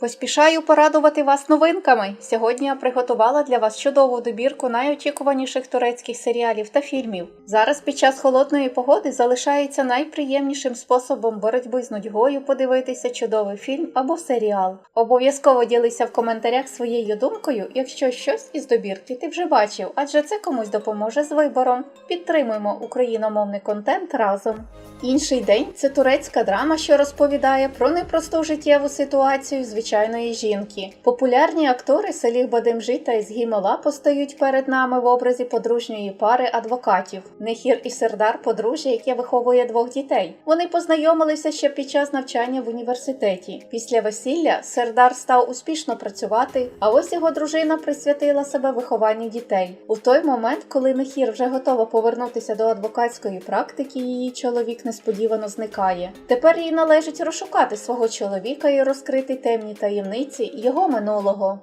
Поспішаю порадувати вас новинками. Сьогодні я приготувала для вас чудову добірку найочікуваніших турецьких серіалів та фільмів. Зараз під час холодної погоди залишається найприємнішим способом боротьби з нудьгою подивитися чудовий фільм або серіал. Обов'язково ділися в коментарях своєю думкою, якщо щось із добірки ти вже бачив, адже це комусь допоможе з вибором. Підтримуємо україномовний контент разом. Інший день це турецька драма, що розповідає про непросту життєву ситуацію звичайної жінки. Популярні актори Саліх Бадемжі та Ізгімола постають перед нами в образі подружньої пари адвокатів Нехір і Сердар подружжя, яке виховує двох дітей. Вони познайомилися ще під час навчання в університеті. Після весілля Сердар став успішно працювати, а ось його дружина присвятила себе вихованню дітей. У той момент, коли Нехір вже готова повернутися до адвокатської практики, її чоловік несподівано зникає. Тепер їй належить розшукати свого чоловіка і розкрити темні таємниці його минулого.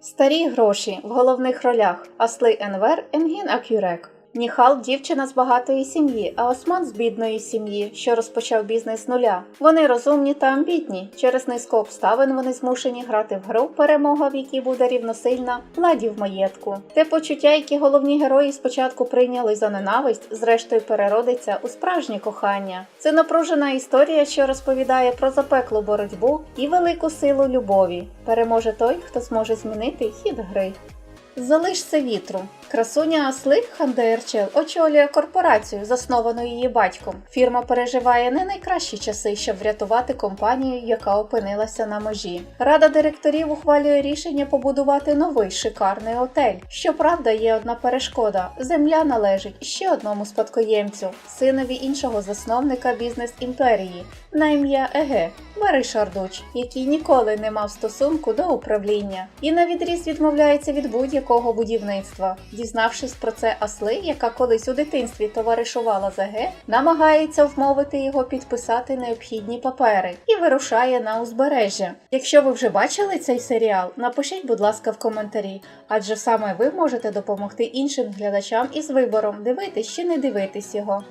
Старі гроші в головних ролях Асли Енвер Енгін Акюрек. Ніхал дівчина з багатої сім'ї, а Осман з бідної сім'ї, що розпочав бізнес з нуля. Вони розумні та амбітні. Через низку обставин вони змушені грати в гру, перемога в якій буде рівносильна владі в маєтку. Те почуття, які головні герої спочатку прийняли за ненависть, зрештою переродиться у справжнє кохання. Це напружена історія, що розповідає про запеклу боротьбу і велику силу любові. Переможе той, хто зможе змінити хід гри. Залишся вітру. Красуня Асли Ханде Ерчел очолює корпорацію, засновану її батьком. Фірма переживає не найкращі часи, щоб врятувати компанію, яка опинилася на межі. Рада директорів ухвалює рішення побудувати новий шикарний отель. Щоправда, є одна перешкода: земля належить ще одному спадкоємцю, синові іншого засновника бізнес імперії на ім'я Еге Мари Шардуч, який ніколи не мав стосунку до управління і на відріз відмовляється від будь-якого будівництва. Дізнавшись про це, Асли, яка колись у дитинстві товаришувала з Еге, намагається вмовити його підписати необхідні папери і вирушає на узбережжя. Якщо ви вже бачили цей серіал, напишіть, будь ласка, в коментарі, адже саме ви можете допомогти іншим глядачам із вибором дивитись чи не дивитись його.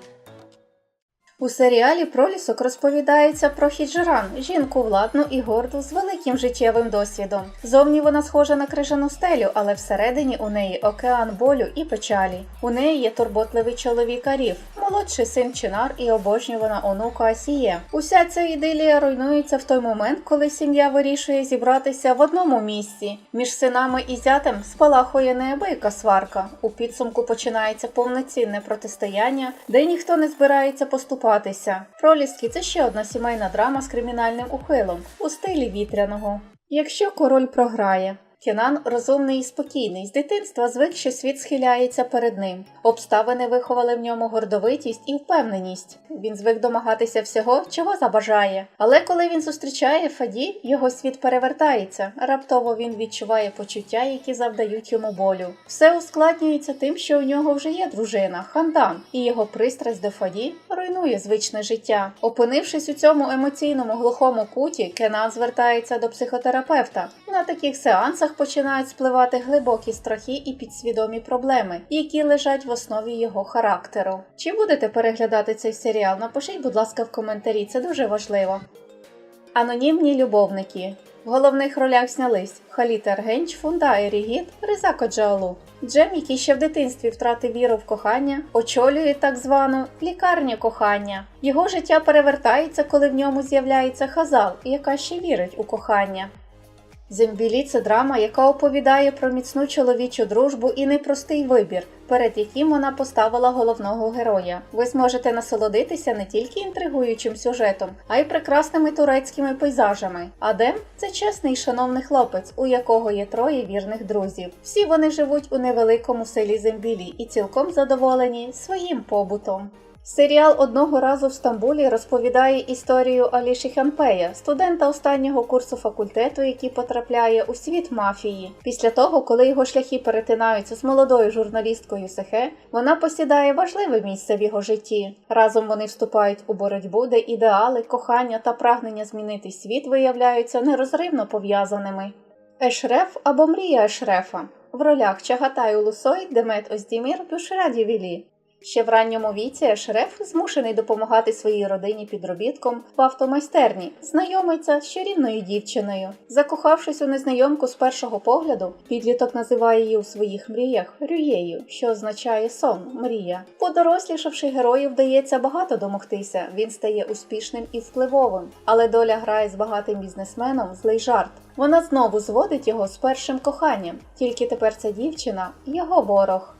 У серіалі Пролісок розповідається про Хіджран, жінку владну і горду з великим життєвим досвідом. Зовні вона схожа на крижану стелю, але всередині у неї океан болю і печалі. У неї є турботливий чоловік Аріф, молодший син Чинар і обожнювана онука Асіє. Уся ця ідилія руйнується в той момент, коли сім'я вирішує зібратися в одному місці. Між синами і зятем спалахує неабияка сварка. У підсумку починається повноцінне протистояння, де ніхто не збирається поступати. Проліски це ще одна сімейна драма з кримінальним ухилом у стилі вітряного. Якщо король програє. Кенан розумний і спокійний, з дитинства звик, що світ схиляється перед ним. Обставини виховали в ньому гордовитість і впевненість. Він звик домагатися всього, чого забажає. Але коли він зустрічає Фаді, його світ перевертається. Раптово він відчуває почуття, які завдають йому болю. Все ускладнюється тим, що у нього вже є дружина, Хандан, і його пристрасть до Фаді руйнує звичне життя. Опинившись у цьому емоційному глухому куті, Кенан звертається до психотерапевта. На таких сеансах починають спливати глибокі страхи і підсвідомі проблеми, які лежать в основі його характеру. Чи будете переглядати цей серіал? Напишіть, будь ласка, в коментарі, це дуже важливо. Анонімні любовники. В головних ролях знялись Халіт Аргенч, Фунда Ерігіт, Риза Коджаолу. Джем, який ще в дитинстві втратив віру в кохання, очолює так звану лікарню кохання. Його життя перевертається, коли в ньому з'являється Хазал, яка ще вірить у кохання. Зембілі це драма, яка оповідає про міцну чоловічу дружбу і непростий вибір, перед яким вона поставила головного героя. Ви зможете насолодитися не тільки інтригуючим сюжетом, а й прекрасними турецькими пейзажами. Адем це чесний шановний хлопець, у якого є троє вірних друзів. Всі вони живуть у невеликому селі Зембілі і цілком задоволені своїм побутом. Серіал одного разу в Стамбулі розповідає історію Аліші Ханпея, студента останнього курсу факультету, який потрапляє у світ мафії. Після того, коли його шляхи перетинаються з молодою журналісткою Сехе, вона посідає важливе місце в його житті. Разом вони вступають у боротьбу, де ідеали, кохання та прагнення змінити світ виявляються нерозривно пов'язаними. Ешреф або мрія Ешрефа в ролях Чагатай Улусой, Демет Оздімір, Бюшраді Вілі. Ще в ранньому віці Шреф змушений допомагати своїй родині підробітком в автомайстерні, знайомиться з чарівною дівчиною. Закохавшись у незнайомку з першого погляду, підліток називає її у своїх мріях Рюєю, що означає сон, мрія. Подорослішавши герою, вдається багато домогтися. Він стає успішним і впливовим, але доля грає з багатим бізнесменом злий жарт. Вона знову зводить його з першим коханням, тільки тепер ця дівчина його ворог.